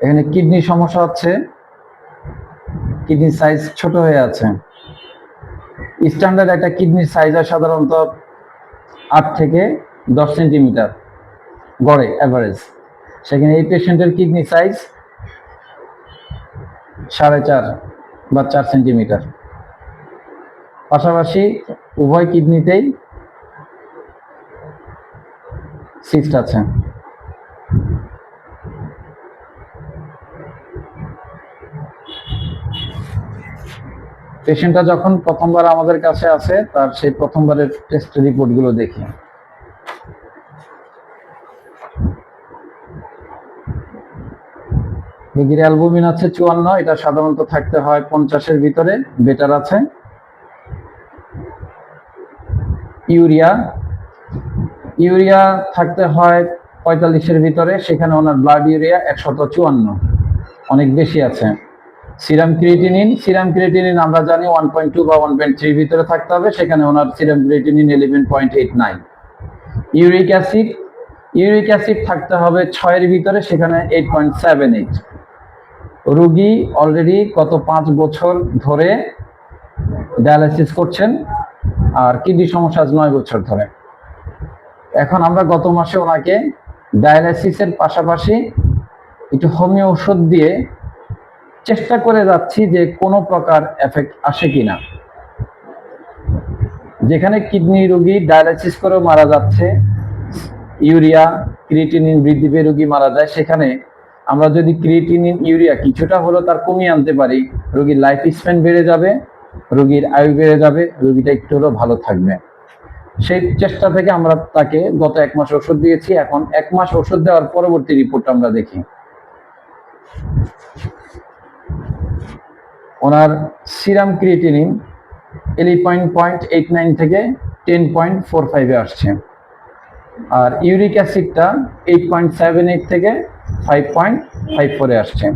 এখানে কিডনি সমস্যা হচ্ছে। কিডনির সাইজ ছোট হয়ে আছে। স্ট্যান্ডার্ড একটা কিডনির সাইজ হয় সাধারণত আট থেকে দশ সেন্টিমিটার গড়ে অ্যাভারেজ সেখানে এই পেশেন্টের কিডনি সাইজ সাড়ে চার বা চার সেন্টিমিটার। পাশাপাশি উভয় কিডনিতেই সিস্ট আছে। পেশেন্টটা যখন প্রথমবার আমাদের কাছে আসে, তার সেই প্রথমবারের টেস্ট রিপোর্টগুলো দেখি। রোগীর অ্যালবুমিন আছে চুয়ান্ন, এটা সাধারণত থাকতে হয় পঞ্চাশের ভিতরে বেটার আছে। ইউরিয়া ইউরিয়া থাকতে হয় পঁয়তাল্লিশের ভিতরে, সেখানে ওনার ব্লাড ইউরিয়া একশত চুয়ান্ন, অনেক বেশি আছে। সিরাম ক্রিয়েটিনিন সিরাম ক্রিয়েটিনিন আমরা জানি ওয়ান পয়েন্ট টু বা ওয়ান পয়েন্ট থ্রির ভিতরে থাকতে হবে, সেখানে ওনার serum creatinine eleven point eight nine uric acid uric acid থাকতে হবে ছয়ের ভিতরে, সেখানে এইট পয়েন্ট সেভেন এইট রুগী অলরেডি গত পাঁচ বছর ধরে ডায়ালাইসিস করছেন, আর কিডনি সমস্যা আজ নয় বছর ধরে। এখন আমরা গত মাসে ওনাকে ডায়ালাইসিসের পাশাপাশি একটু হোমিও ওষুধ দিয়ে চেষ্টা করে যাচ্ছি যে কোনো প্রকার এফেক্ট আসে কিনা। যেখানে কিডনি রোগী ডায়ালাইসিস করেও মারা যাচ্ছে ইউরিয়া ক্রিয়েটিনিন বৃদ্ধি পেয়ে রোগী মারা যায়, সেখানে আমরা যদি ক্রিয়েটিনিন ইউরিয়া কিছুটা হলেও তার কমিয়ে আনতে পারি, রোগীর লাইফ স্প্যান বেড়ে যাবে, রোগীর আয়ু বেড়ে যাবে, রোগীটা একটু হলেও ভালো থাকবে। সেই চেষ্টা থেকে আমরা তাকে গত এক মাস ওষুধ দিয়েছি, এখন এক মাস ওষুধ দেওয়ার পরবর্তী রিপোর্ট আমরা দেখি। ওনার সিরাম ক্রিয়েটিনিন এলি পয়েন্ট পয়েন্ট এইট নাইন থেকে টেন পয়েন্ট ফোর ফাইভে আসছে। আর ইউরিক অ্যাসিডটা এইট পয়েন্ট সেভেন এইট থেকে ফাইভ পয়েন্ট ফাইভ ফোরে আসছে।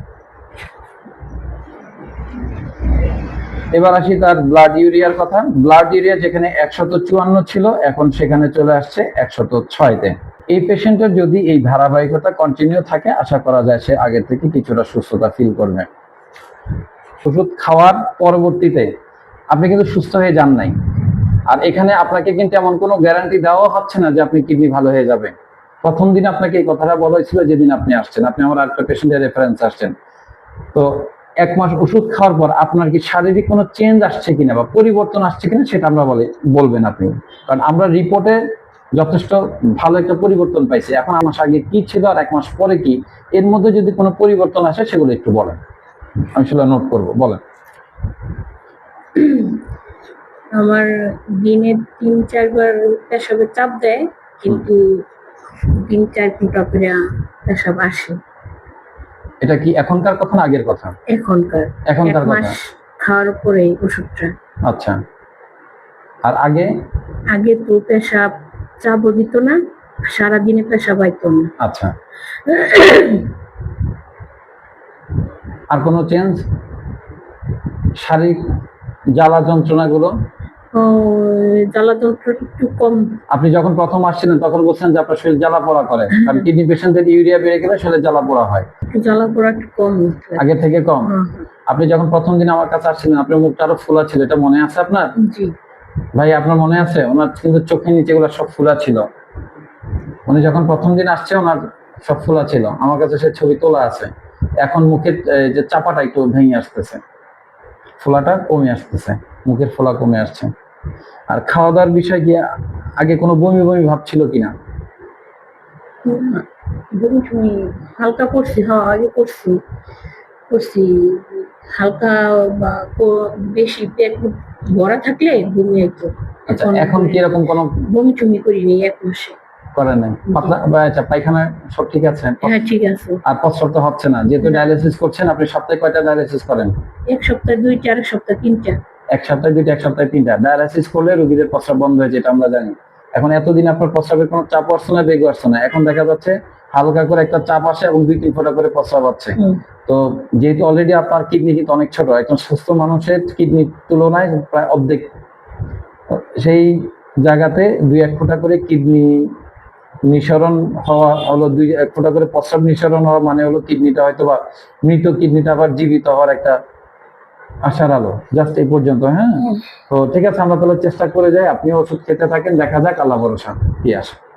এবার আসি তার ব্লাড ইউরিয়ার কথা। ব্লাড ইউরিয়া যেখানে একশত চুয়ান্ন ছিল, এখন সেখানে চলে আসছে একশত ছয়তে। এই পেশেন্টের যদি এই ধারাবাহিকতা কন্টিনিউ থাকে, আশা করা যায় সে আগের থেকে কিছুটা সুস্থতা ফিল করবে। ওষুধ খাওয়ার পরবর্তীতে আপনি কিন্তু সুস্থ হয়ে যান নাই। আর এখানে আপনাকে কিন্তু এমন কোনো গ্যারান্টি দেওয়া হচ্ছে না যে আপনি কিডনি ভালো হয়ে যাবে। প্রথম দিন আপনাকে এই কথাটা বলা হয়েছিল, যেদিন আপনি আসছেন। আপনি আমার আরেকটা পেশেন্টের রেফারেন্স আসছেন। তো এক মাস ওষুধ খাওয়ার পর আপনার কি শারীরিক কোনো চেঞ্জ আসছে কিনা বা পরিবর্তন আসছে কিনা সেটা আমরা বলে, বলবেন আপনি। কারণ আমরা রিপোর্টে যথেষ্ট ভালো একটা পরিবর্তন পাইছি। এখন আমার আগে কি ছিল আর এক মাস পরে কি, এর মধ্যে যদি কোনো পরিবর্তন আসে সেগুলো একটু বলেন। আমি সেটা নোট করব বলেন। আমার দিনে তিন চারবার পেশাবে চাপ দেয় কিন্তু তিন চার ঘণ্টা করে পেশাব আসে। এটা কি এখনকার কথা না আগের কথা? এখনকার। এখনকার কথা। খাওয়ার পরে ওষুধটা। আচ্ছা। আর আগে? আগে তো পেশাব চাপও দিত না সারাদিনে পেশাব আইতো না। আচ্ছা। আর কোনো চেঞ্জ শারীরিক জ্বালা যন্ত্রণাগুলো? জ্বালা যন্ত্র একটু কম। আপনি যখন প্রথম আসছিলেন তখন বলছেন যে আপনার শরীর জ্বালা পোড়া করে। কারণ কিডনি পেশেন্টদের ইউরিয়া বেড়ে গেলে শরীরে জ্বালা পোড়া হয়। জ্বালা পোড়া একটু কম আগে থেকে কম? আপনি যখন প্রথম দিন আমার কাছে আসছিলেন আপনার মুখটা আরও ফোলা ছিল। এটা মনে আছে আপনার? জি। ভাই আপনার মনে আছে? ওনার কিন্তু চোখের নিচে গুলো সব ফোলা ছিল। উনি যখন প্রথম দিন আসছে ওনার সব ফোলা ছিল। আমার কাছে সে ছবি তোলা আছে। এখন মুখের যে চাপাটা একটু ভেঙে আসতেছে ফোলাটা কমে আসতেছে মুখের ফোলা কমে আসছে। আর খাওয়া দাওয়ার বিষয় কি আগে কোনো বমি বমি ভাব ছিল কিনা? হালকা করছি হ্যাঁ আগে করছি। করছি হালকা বা বেশি পেট ভরা থাকলে বমি হইতো আচ্ছা এখন কীরকম কোনো বমি টমি করিনি এক মাসে। করে নাই। পাতলা আচ্ছা পায়খানা সব ঠিক আছে? হ্যাঁ ঠিক আছে। আর প্রস্রাব তো হচ্ছে না। যেহেতু ডায়ালিসিস করছেন আপনি সপ্তাহে কয়টা ডায়ালিসিস করেন? এক সপ্তাহ দুইটা এক সপ্তাহ তিনটা। এক সপ্তাহে দুইটা এক সপ্তাহে তিনটা। ডায়ালাইসিস করলে রোগীদের প্রস্রাব বন্ধ হয়েছে এটা আমরা জানি। এখন এতদিন আপনার প্রস্রাবের কোনো চাপ আসছে না বেগ আসছে না। এখন দেখা যাচ্ছে হালকা করে একটা চাপ আসে এবং দুই তিন ফোঁটা করে প্রস্রাব হুম, তো যেহেতু অলরেডি আপনার কিডনি কিন্তু অনেক ছোট একজন সুস্থ মানুষের কিডনির তুলনায় প্রায় অর্ধেক। সেই জায়গাতে দুই এক ফোঁটা করে কিডনি নিঃসরণ হওয়া হলো দুই এক ফোঁটা করে প্রস্রাব নিঃসরণ হওয়া মানে হলো কিডনিটা হয়তো বা মৃত কিডনিটা আবার জীবিত হওয়ার একটা আশার আলো। জাস্ট এই পর্যন্ত হ্যাঁ? তো ঠিক আছে আমরা তাহলে চেষ্টা করে যাই আপনি ওষুধ খেতে থাকেন দেখা যাক আল্লাহ ভরসা। কি আসে